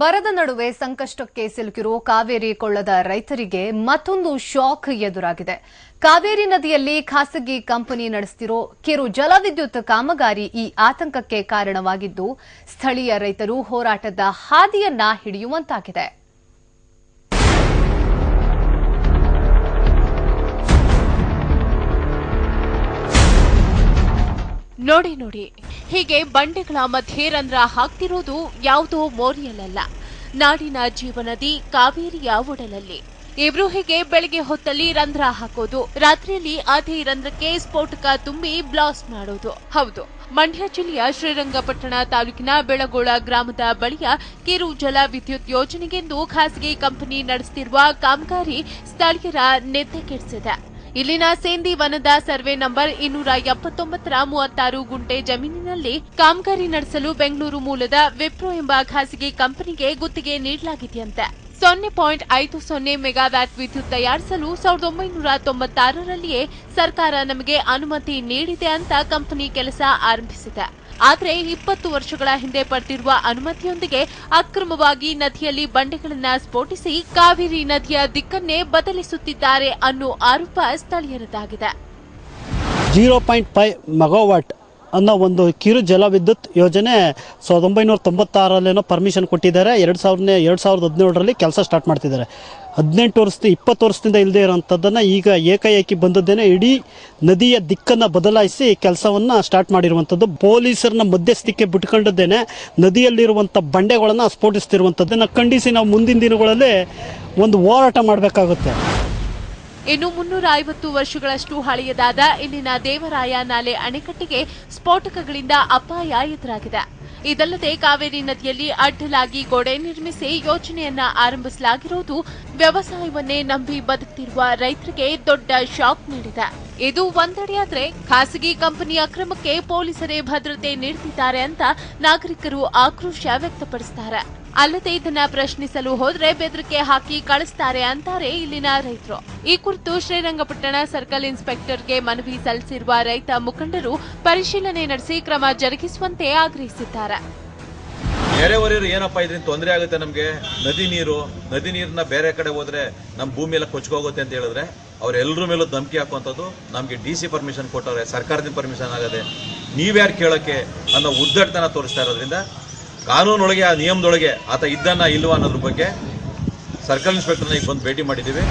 ಬರದ ನಡುವೆ ಸಂಕಷ್ಟಕ್ಕೆ ಸಿಲುಕಿರುವ ಕಾವೇರಿ ಕೊಳ್ಳದ ರೈತರಿಗೆ ಮತ್ತೊಂದು ಶಾಕ್ ಎದುರಾಗಿದೆ. ಕಾವೇರಿ ನದಿಯಲ್ಲಿ ಖಾಸಗಿ ಕಂಪನಿ ನಡೆಸುತ್ತಿರೋ ಕಿರು ಜಲವಿದ್ಯುತ್ ಕಾಮಗಾರಿ ಈ ಆತಂಕಕ್ಕೆ ಕಾರಣವಾಗಿದ್ದು, ಸ್ಥಳೀಯ ರೈತರು ಹೋರಾಟದ ಹಾದಿಯನ್ನ ಹಿಡಿಯುವಂತಾಗಿದೆ. ನೋಡಿ ನೋಡಿ. ಹೀಗೆ ಬಂಡೆಗಳ ಮಧ್ಯೆ ರಂಧ್ರ ಹಾಕ್ತಿರೋದು ಯಾವುದೋ ಮೋರಿಯಲಲ್ಲ. ನಾಡಿನ ಜೀವನದಿ ಕಾವೇರಿಯ ಒಡಲಲ್ಲಿ. ಇಬ್ರು ಹೀಗೆ ಬೆಳಗ್ಗೆ ಹೊತ್ತಲ್ಲಿ ರಂಧ್ರ ಹಾಕೋದು, ರಾತ್ರಿಯಲ್ಲಿ ಅದೇ ರಂಧ್ರಕ್ಕೆ ಸ್ಫೋಟಕ ತುಂಬಿ ಬ್ಲಾಸ್ಟ್ ಮಾಡೋದು. ಹೌದು, ಮಂಡ್ಯ ಜಿಲ್ಲೆಯ ಶ್ರೀರಂಗಪಟ್ಟಣ ತಾಲೂಕಿನ ಬೆಳಗೋಳ ಗ್ರಾಮದ ಬಳಿಯ ಕಿರು ಜಲ ವಿದ್ಯುತ್ ಯೋಜನೆಗೆಂದು ಖಾಸಗಿ ಕಂಪನಿ ನಡೆಸುತ್ತಿರುವ ಕಾಮಗಾರಿ ಸ್ಥಳೀಯರ ನಿದ್ದೆ ಕೆಡಿಸಿದೆ ಇಲ್ಲಿನ ಸೇಂದಿ ವನದ ಸರ್ವೆ ನಂಬರ್ ಇನ್ನೂರ ಎಪ್ಪತ್ತೊಂಬತ್ತರ ಮೂವತ್ತಾರು ಗುಂಟೆ ಜಮೀನಿನಲ್ಲಿ ಕಾಮಗಾರಿ ನಡೆಸಲು ಬೆಂಗಳೂರು ಮೂಲದ ವಿಪ್ರೋ ಎಂಬ ಖಾಸಗಿ ಕಂಪನಿಗೆ ಗುತ್ತಿಗೆ ನೀಡಲಾಗಿದೆಯಂತೆ. ಸೊನ್ನೆ ಪಾಯಿಂಟ್ ಐದು ಸೊನ್ನೆ ಮೆಗಾವ್ಯಾಟ್ ವಿದ್ಯುತ್ ತಯಾರಿಸಲು ಸಾವಿರದ ಒಂಬೈನೂರ ತೊಂಬತ್ತಾರರಲ್ಲಿಯೇ ಸರ್ಕಾರ ನಮಗೆ ಅನುಮತಿ ನೀಡಿದೆ ಅಂತ ಕಂಪನಿ ಕೆಲಸ ಆರಂಭಿಸಿದೆ. ಆದರೆ ಇಪ್ಪತ್ತು ವರ್ಷಗಳ ಹಿಂದೆ ಪಡೆದಿರುವ ಅನುಮತಿಯೊಂದಿಗೆ ಅಕ್ರಮವಾಗಿ ನದಿಯಲ್ಲಿ ಬಂಡೆಗಳನ್ನು ಸ್ಫೋಟಿಸಿ ಕಾವೇರಿ ನದಿಯ ದಿಕ್ಕನ್ನೇ ಬದಲಿಸುತ್ತಿದ್ದಾರೆ ಅನ್ನೋ ಆರೋಪ ಸ್ಥಳೀಯರದಾಗಿದೆ ಜೀರೋ ಪಾಯಿಂಟ್ ಫೈವ್ ಮೆಗಾವಾಟ್ ಅನ್ನೋ ಒಂದು ಕಿರು ಜಲವಿದ್ಯುತ್ ಯೋಜನೆ ಸಾವಿರದ ಒಂಬೈನೂರ ತೊಂಬತ್ತಾರಲ್ಲೇನೋ ಪರ್ಮಿಷನ್ ಕೊಟ್ಟಿದ್ದಾರೆ. ಎರಡು ಸಾವಿರನೇ, ಎರಡು ಸಾವಿರದ ಹದಿನೇಳರಲ್ಲಿ ಕೆಲಸ ಸ್ಟಾರ್ಟ್ ಮಾಡ್ತಿದ್ದಾರೆ. ಹದಿನೆಂಟು ವರ್ಷದ, ಇಪ್ಪತ್ತು ವರ್ಷದಿಂದ ಇಲ್ಲದೆ ಇರೋಂಥದ್ದನ್ನು ಈಗ ಏಕಾಏಕಿ ಬಂದದ್ದೇನೆ ಇಡೀ ನದಿಯ ದಿಕ್ಕನ್ನು ಬದಲಾಯಿಸಿ ಕೆಲಸವನ್ನು ಸ್ಟಾರ್ಟ್ ಮಾಡಿರುವಂಥದ್ದು. ಪೊಲೀಸರನ್ನ ಮಧ್ಯಸ್ಥಿಕೆ ಬಿಟ್ಕೊಂಡದ್ದೇನೆ. ನದಿಯಲ್ಲಿರುವಂಥ ಬಂಡೆಗಳನ್ನು ಸ್ಫೋಟಿಸ್ತಿರುವಂಥದ್ದನ್ನು ಖಂಡಿಸಿ ನಾವು ಮುಂದಿನ ದಿನಗಳಲ್ಲಿ ಒಂದು ಹೋರಾಟ ಮಾಡಬೇಕಾಗುತ್ತೆ. ಇನ್ನು ಮುನ್ನೂರ ಐವತ್ತು ವರ್ಷಗಳಷ್ಟು ಹಳೆಯದಾದ ಇಲ್ಲಿನ ದೇವರಾಯ ನಾಲೆ ಅಣೆಕಟ್ಟಿಗೆ ಸ್ಫೋಟಕಗಳಿಂದ ಅಪಾಯ ಎದುರಾಗಿದೆ. ಇದಲ್ಲದೆ ಕಾವೇರಿ ನದಿಯಲ್ಲಿ ಅಡ್ಡಲಾಗಿ ಗೋಡೆ ನಿರ್ಮಿಸಿ ಯೋಜನೆಯನ್ನ ಆರಂಭಿಸಲಾಗಿರುವುದು ವ್ಯವಸಾಯವನ್ನೇ ನಂಬಿ ಬದುಕ್ತಿರುವ ರೈತರಿಗೆ ದೊಡ್ಡ ಶಾಕ್ ನೀಡಿದೆ. ಇದು ಒಂದೆಡೆಯಾದ್ರೆ ಖಾಸಗಿ ಕಂಪನಿ ಅಕ್ರಮಕ್ಕೆ ಪೊಲೀಸರೇ ಭದ್ರತೆ ನೀಡುತ್ತಿದ್ದಾರೆ ಅಂತ ನಾಗರಿಕರು ಆಕ್ರೋಶ ವ್ಯಕ್ತಪಡಿಸುತ್ತಾರೆ ಅಲ್ಲದೆ ಇದನ್ನ ಪ್ರಶ್ನಿಸಲು ಹೋದ್ರೆ ಬೆದರಿಕೆ ಹಾಕಿ ಕಳಿಸ್ತಾರೆ ಅಂತಾರೆ ಇಲ್ಲಿನ ರೈತರು. ಈ ಕುರಿತು ಶ್ರೀರಂಗಪಟ್ಟಣ ಸರ್ಕಲ್ ಇನ್ಸ್ಪೆಕ್ಟರ್ಗೆ ಮನವಿ ಸಲ್ಲಿಸಿರುವ ರೈತ ಮುಖಂಡರು ಪರಿಶೀಲನೆ ನಡೆಸಿ ಕ್ರಮ ಜರುಗಿಸುವಂತೆ ಆಗ್ರಹಿಸಿದ್ದಾರೆ. ನೆರೆಹೊರೆಯವರು ಏನಪ್ಪ ಇದ್ರಿಂದ ತೊಂದರೆ ಆಗುತ್ತೆ ನಮಗೆ. ನದಿ ನೀರು, ನದಿ ನೀರನ್ನ ಬೇರೆ ಕಡೆ ಹೋದ್ರೆ ನಮ್ಮ ಭೂಮಿ ಎಲ್ಲ ಕೊಚ್ಕೋಗುತ್ತೆ ಅಂತ ಹೇಳಿದ್ರೆ ಅವ್ರೆಲ್ಲರ ಮೇಲೂ ಧಮಕಿ ಹಾಕುವಂಥದ್ದು ನಮಗೆ ಡಿ ಸಿ ಪರ್ಮಿಷನ್ ಕೊಟ್ಟವ್ರೆ, ಸರ್ಕಾರದಿಂದ ಪರ್ಮಿಷನ್ ಆಗದೆ ನೀವ್ಯಾರು ಕೇಳೋಕ್ಕೆ ಅನ್ನೋ ಉದ್ದಟತನ ತೋರಿಸ್ತಾ ಇರೋದ್ರಿಂದ ಕಾನೂನೊಳಗೆ ಆ ನಿಯಮದೊಳಗೆ ಆತ ಇದ್ದನ್ನ ಇಲ್ವಾ ಅನ್ನೋದ್ರ ಬಗ್ಗೆ ಸರ್ಕಲ್ ಇನ್ಸ್ಪೆಕ್ಟರ್ನ ಈಗ ಬಂದು ಭೇಟಿ ಮಾಡಿದ್ದೀವಿ.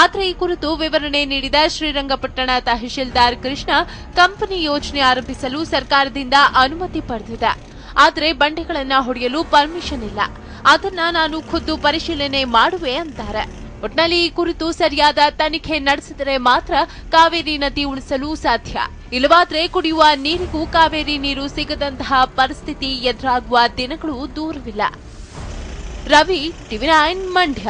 ಆದರೆ ಈ ಕುರಿತು ವಿವರಣೆ ನೀಡಿದ ಶ್ರೀರಂಗಪಟ್ಟಣ ತಹಶೀಲ್ದಾರ್ ಕೃಷ್ಣ, ಕಂಪನಿ ಯೋಜನೆ ಆರಂಭಿಸಲು ಸರ್ಕಾರದಿಂದ ಅನುಮತಿ ಪಡೆದಿದೆ. ಆದರೆ ಬಂಡೆಗಳನ್ನು ಹೊಡೆಯಲು ಪರ್ಮಿಷನ್ ಇಲ್ಲ. ಅದನ್ನ ನಾನು ಖುದ್ದು ಪರಿಶೀಲನೆ ಮಾಡುವೆ ಅಂತಾರೆ. ಒಟ್ನಲ್ಲಿ ಈ ಕುರಿತು ಸರಿಯಾದ ತನಿಖೆ ನಡೆಸಿದರೆ ಮಾತ್ರ ಕಾವೇರಿ ನದಿ ಉಳಿಸಲು ಸಾಧ್ಯ. ಇಲ್ಲವಾದ್ರೆ ಕುಡಿಯುವ ನೀರಿಗೂ ಕಾವೇರಿ ನೀರು ಸಿಗದಂತಹ ಪರಿಸ್ಥಿತಿ ಎದುರಾಗುವ ದಿನಗಳು ದೂರವಿಲ್ಲ. Ravi, TV nine, Mandya.